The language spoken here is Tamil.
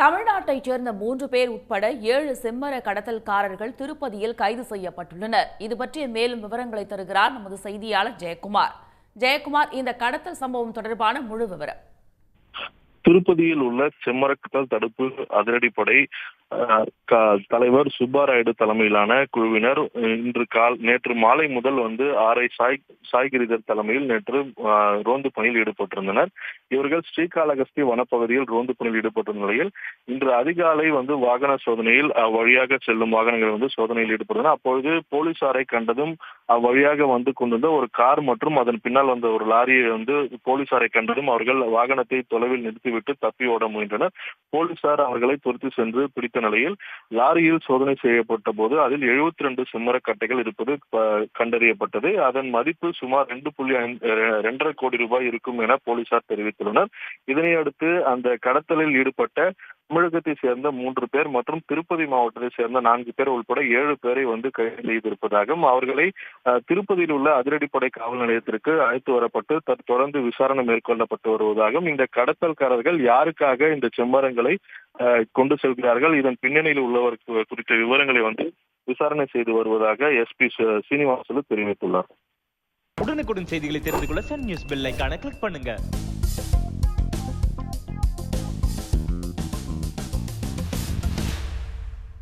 தமிழ்நாட்டைச் சேர்ந்த மூன்று பேர் உட்பட ஏழு செம்மர கடத்தல்காரர்கள் திருப்பதியில் கைது செய்யப்பட்டுள்ளனர். இது பற்றிய மேலும் விவரங்களை தருகிறார் நமது செய்தியாளர் ஜெயக்குமார். ஜெயக்குமார் இந்த கடத்தல் சம்பவம் தொடர்பான முழு விவரம். திருப்பதியில் உள்ள செம்மரக்கடல் தடுப்பு அதிரடிப்படை தலைவர் சுப்பாராயுடு தலைமையிலான குழுவினர் இன்று கால் நேற்று மாலை முதல் வந்து ஆரை சாய் சாய்கிரிதர் தலைமையில் நேற்று ரோந்து பணியில் ஈடுபட்டிருந்தனர். இவர்கள் ஸ்ரீகாளகஸ்தி வனப்பகுதியில் ரோந்து பணியில் ஈடுபட்டிருந்த நிலையில் இன்று அதிகாலை வந்து வாகன சோதனையில் அவ்வழியாக செல்லும் வாகனங்கள் வந்து சோதனையில் ஈடுபட்டன அப்பொழுது போலீசாரை கண்டதும் அவ்வழியாக வந்து கொண்டிருந்த ஒரு கார் மற்றும் அதன் பின்னால் வந்த ஒரு லாரியை வந்து போலீசாரை கண்டதும் அவர்கள் வாகனத்தை தொலைவில் விட்டு தப்பி ஓட முயன்றனர். போலீசார் அவர்களை துரத்தி சென்று பிடித்த நிலையில் லாரியில் சோதனை செய்யப்பட்ட போது அதில் எழுபத்தி ரெண்டு செம்மரக்கட்டைகள் இருப்பது கண்டறியப்பட்டது. அதன் மதிப்பு சுமார் ரெண்டு புள்ளி ரெண்டரை கோடி ரூபாய் இருக்கும் என போலீசார் தெரிவித்துள்ளனர். இதனையடுத்து அந்த கடத்தலில் ஈடுபட்ட தமிழகத்தை சேர்ந்த மூன்று பேர் மற்றும் திருப்பதி மாவட்டத்தை சேர்ந்த நான்கு பேர் உள்பட ஏழு பேரை வந்து கைது செய்திருப்பதாகவும் அவர்களை திருப்பதியில் உள்ள அதிரடிப்படை காவல் நிலையத்திற்கு அழைத்து வரப்பட்டு தொடர்ந்து விசாரணை மேற்கொள்ளப்பட்டு வருவதாகவும் இந்த கடத்தல்காரர்கள் யாருக்காக இந்த செம்மரங்களை கொண்டு செல்கிறார்கள்? இதன் பின்னணியில் உள்ளவர் குறித்த விவரங்களை வந்து விசாரணை செய்து வருவதாக எஸ்பி சீனிவாசலு தெரிவித்துள்ளார். உடனுக்குடன் செய்திகளை தெரிந்து கொள்ள சன் நியூஸ் பெல் ஐக்கான கிளிக் பண்ணுங்க.